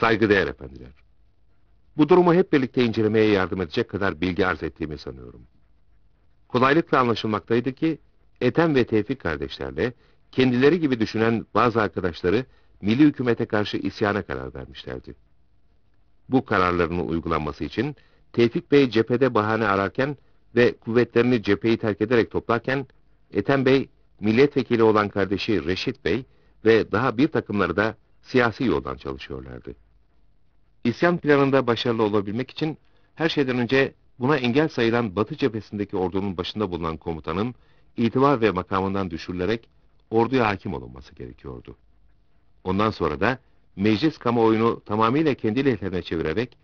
Saygıdeğer efendiler. Bu durumu hep birlikte incelemeye yardım edecek kadar bilgi arz ettiğimi sanıyorum. Kolaylıkla anlaşılmaktaydı ki, Ethem ve Tevfik kardeşlerle kendileri gibi düşünen bazı arkadaşları milli hükümete karşı isyana karar vermişlerdi. Bu kararlarının uygulanması için Tevfik Bey cephede bahane ararken ve kuvvetlerini cepheyi terk ederek toplarken, Ethem Bey, milletvekili olan kardeşi Reşit Bey ve daha bir takımları da siyasi yoldan çalışıyorlardı. İsyan planında başarılı olabilmek için her şeyden önce buna engel sayılan Batı cephesindeki ordunun başında bulunan komutanın itibar ve makamından düşürülerek orduya hakim olunması gerekiyordu. Ondan sonra da meclis kamuoyunu tamamıyla kendi lehlerine çevirerek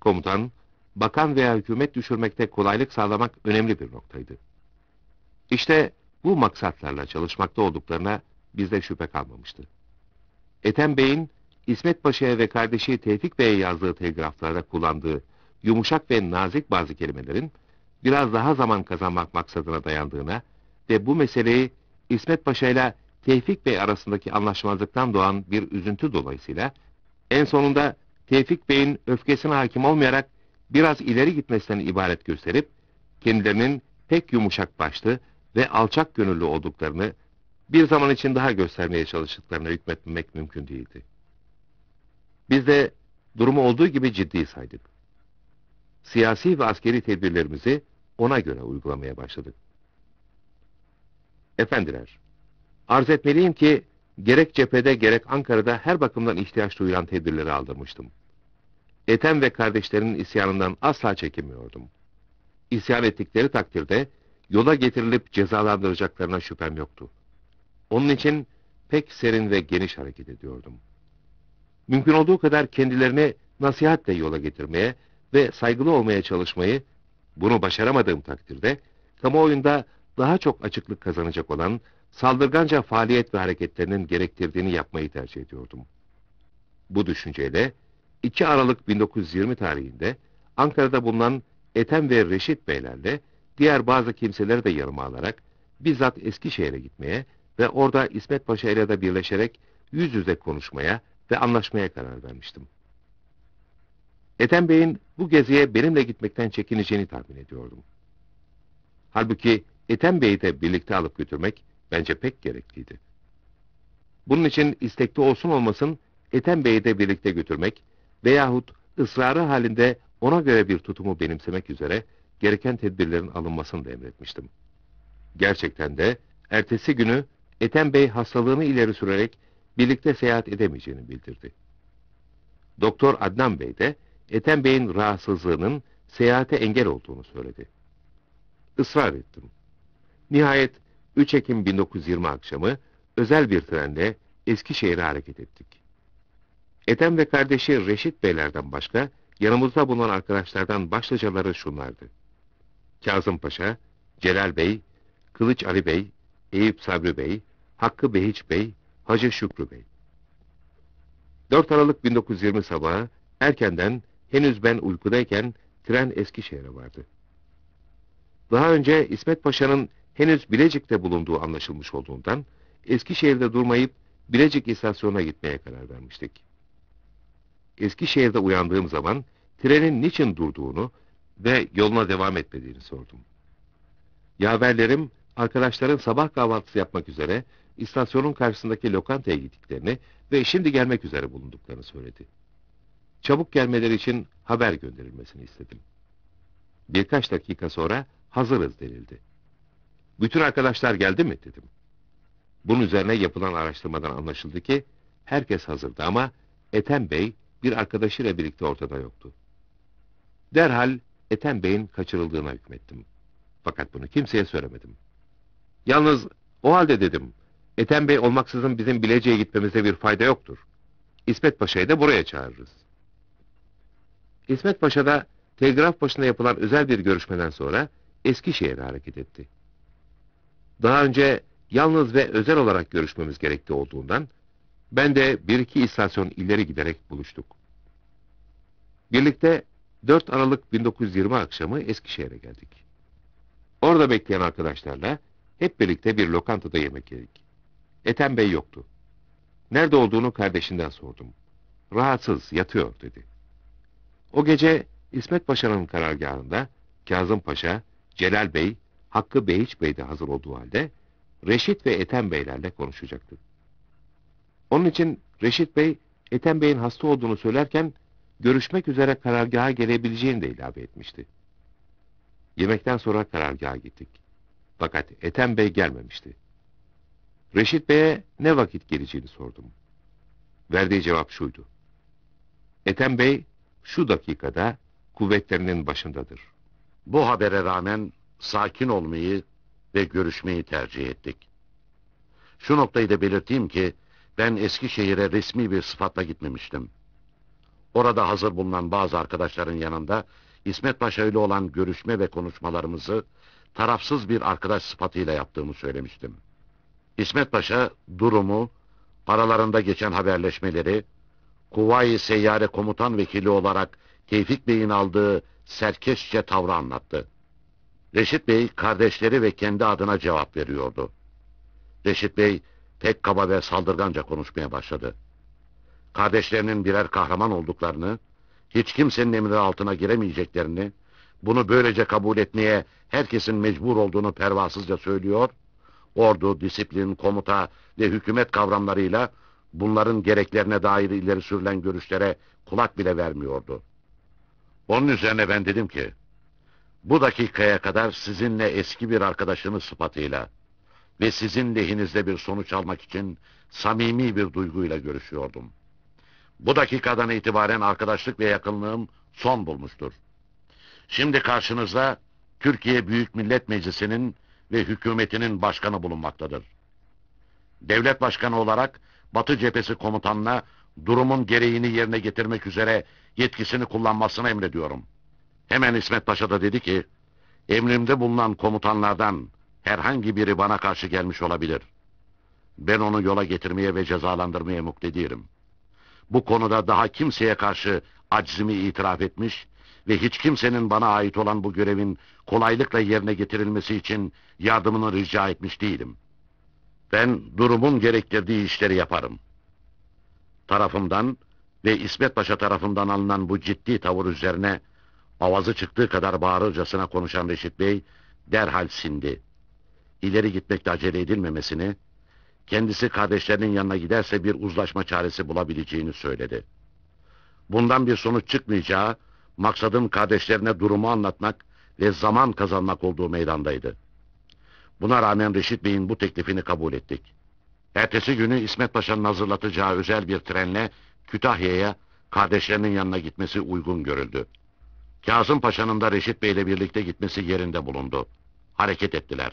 komutan, bakan veya hükümet düşürmekte kolaylık sağlamak önemli bir noktaydı. İşte bu maksatlarla çalışmakta olduklarına bizde şüphe kalmamıştı. Ethem Bey'in İsmet Paşa'ya ve kardeşi Tevfik Bey'e yazdığı telgraflarda kullandığı yumuşak ve nazik bazı kelimelerin biraz daha zaman kazanmak maksadına dayandığına ve bu meseleyi İsmet Paşa ile Tevfik Bey arasındaki anlaşmazlıktan doğan bir üzüntü dolayısıyla en sonunda Tevfik Bey'in öfkesine hakim olmayarak biraz ileri gitmesinden ibaret gösterip kendilerinin pek yumuşak başlı ve alçak gönüllü olduklarını bir zaman için daha göstermeye çalıştıklarına hükmetmemek mümkün değildi. Biz de durumu olduğu gibi ciddi saydık. Siyasi ve askeri tedbirlerimizi ona göre uygulamaya başladık. Efendiler, arz etmeliyim ki gerek cephede gerek Ankara'da her bakımdan ihtiyaç duyulan tedbirleri aldırmıştım. Ethem ve kardeşlerinin isyanından asla çekinmiyordum. İsyan ettikleri takdirde yola getirilip cezalandıracaklarına şüphem yoktu. Onun için pek serin ve geniş hareket ediyordum. Mümkün olduğu kadar kendilerini nasihatle yola getirmeye ve saygılı olmaya çalışmayı, bunu başaramadığım takdirde, kamuoyunda daha çok açıklık kazanacak olan saldırganca faaliyet ve hareketlerinin gerektirdiğini yapmayı tercih ediyordum. Bu düşünceyle 2 Aralık 1920 tarihinde Ankara'da bulunan Ethem ve Reşit Beylerle diğer bazı kimseleri de yanıma alarak bizzat Eskişehir'e gitmeye ve orada İsmet Paşa ile de birleşerek yüz yüze konuşmaya ve anlaşmaya karar vermiştim. Ethem Bey'in bu geziye benimle gitmekten çekineceğini tahmin ediyordum. Halbuki Ethem Bey'i de birlikte alıp götürmek bence pek gerekliydi. Bunun için istekli olsun olmasın Ethem Bey'i de birlikte götürmek veyahut ısrarı halinde ona göre bir tutumu benimsemek üzere gereken tedbirlerin alınmasını da emretmiştim. Gerçekten de ertesi günü Ethem Bey hastalığını ileri sürerek birlikte seyahat edemeyeceğini bildirdi. Doktor Adnan Bey de Ethem Bey'in rahatsızlığının seyahate engel olduğunu söyledi. Israr ettim. Nihayet 3 Ekim 1920 akşamı özel bir trenle Eskişehir'e hareket ettik. Ethem ve kardeşi Reşit Beylerden başka yanımızda bulunan arkadaşlardan başlıcaları şunlardı. Kazım Paşa, Celal Bey, Kılıç Ali Bey, Eyüp Sabri Bey, Hakkı Behiç Bey, Hacı Şükrü Bey. 4 Aralık 1920 sabahı erkenden henüz ben uykudayken tren Eskişehir'e vardı. Daha önce İsmet Paşa'nın henüz Bilecik'te bulunduğu anlaşılmış olduğundan Eskişehir'de durmayıp Bilecik istasyonuna gitmeye karar vermiştik. Eskişehir'de uyandığım zaman trenin niçin durduğunu ve yoluna devam etmediğini sordum. Yaverlerim arkadaşların sabah kahvaltısı yapmak üzere istasyonun karşısındaki lokantaya gittiklerini ve şimdi gelmek üzere bulunduklarını söyledi. Çabuk gelmeleri için haber gönderilmesini istedim. Birkaç dakika sonra hazırız denildi. Bütün arkadaşlar geldi mi dedim. Bunun üzerine yapılan araştırmadan anlaşıldı ki herkes hazırdı ama Ethem Bey bir arkadaşıyla birlikte ortada yoktu. Derhal Ethem Bey'in kaçırıldığına hükmettim. Fakat bunu kimseye söylemedim. Yalnız o halde dedim, Ethem Bey olmaksızın bizim Bilecik'e gitmemize bir fayda yoktur. İsmet Paşa'yı da buraya çağırırız. İsmet Paşa da telgraf başında yapılan özel bir görüşmeden sonra Eskişehir'e hareket etti. Daha önce yalnız ve özel olarak görüşmemiz gerektiği olduğundan ben de bir iki istasyon ileri giderek buluştuk. Birlikte 4 Aralık 1920 akşamı Eskişehir'e geldik. Orada bekleyen arkadaşlarla hep birlikte bir lokantada yemek yedik. Ethem Bey yoktu. Nerede olduğunu kardeşinden sordum. rahatsız, yatıyor dedi. O gece İsmet Paşa'nın karargahında Kazım Paşa, Celal Bey, Hakkı Beyiç Bey de hazır olduğu halde Reşit ve Ethem Beylerle konuşacaktı. Onun için Reşit Bey, Ethem Bey'in hasta olduğunu söylerken görüşmek üzere karargaha gelebileceğini de ilave etmişti. Yemekten sonra karargaha gittik. Fakat Ethem Bey gelmemişti. Reşit Bey'e ne vakit geleceğini sordum. Verdiği cevap şuydu. Ethem Bey şu dakikada kuvvetlerinin başındadır. Bu habere rağmen sakin olmayı ve görüşmeyi tercih ettik. Şu noktayı da belirteyim ki ben Eskişehir'e resmi bir sıfatla gitmemiştim. Orada hazır bulunan bazı arkadaşların yanında İsmet Paşa ile olan görüşme ve konuşmalarımızı tarafsız bir arkadaş sıfatıyla yaptığımı söylemiştim. İsmet Paşa durumu, aralarında geçen haberleşmeleri, Kuvayi Seyyare Komutan Vekili olarak Tevfik Bey'in aldığı serkeşçe tavrı anlattı. Reşit Bey kardeşleri ve kendi adına cevap veriyordu. Reşit Bey pek kaba ve saldırganca konuşmaya başladı. Kardeşlerinin birer kahraman olduklarını, hiç kimsenin emri altına giremeyeceklerini, bunu böylece kabul etmeye herkesin mecbur olduğunu pervasızca söylüyor, ordu, disiplin, komuta ve hükümet kavramlarıyla bunların gereklerine dair ileri sürülen görüşlere kulak bile vermiyordu. Onun üzerine ben dedim ki, bu dakikaya kadar sizinle eski bir arkadaşınız sıfatıyla ve sizin lehinizde bir sonuç almak için samimi bir duyguyla görüşüyordum. Bu dakikadan itibaren arkadaşlık ve yakınlığım son bulmuştur. Şimdi karşınızda Türkiye Büyük Millet Meclisi'nin ve hükümetinin başkanı bulunmaktadır. Devlet başkanı olarak Batı cephesi komutanına durumun gereğini yerine getirmek üzere yetkisini kullanmasını emrediyorum. Hemen İsmet Paşa da dedi ki, emrimde bulunan komutanlardan herhangi biri bana karşı gelmiş olabilir. Ben onu yola getirmeye ve cezalandırmaya muktedir'im. Bu konuda daha kimseye karşı aczimi itiraf etmiş ve hiç kimsenin bana ait olan bu görevin kolaylıkla yerine getirilmesi için yardımını rica etmiş değilim. Ben durumun gerektirdiği işleri yaparım. Tarafımdan ve İsmet Paşa tarafından alınan bu ciddi tavır üzerine avazı çıktığı kadar bağırırcasına konuşan Reşit Bey derhal sindi. İleri gitmekte acele edilmemesini, kendisi kardeşlerinin yanına giderse bir uzlaşma çaresi bulabileceğini söyledi. Bundan bir sonuç çıkmayacağı, maksadım kardeşlerine durumu anlatmak ve zaman kazanmak olduğu meydandaydı. Buna rağmen Reşit Bey'in bu teklifini kabul ettik. Ertesi günü İsmet Paşa'nın hazırlatacağı özel bir trenle Kütahya'ya kardeşlerinin yanına gitmesi uygun görüldü. Kazım Paşa'nın da Reşit Bey'le birlikte gitmesi yerinde bulundu. Hareket ettiler.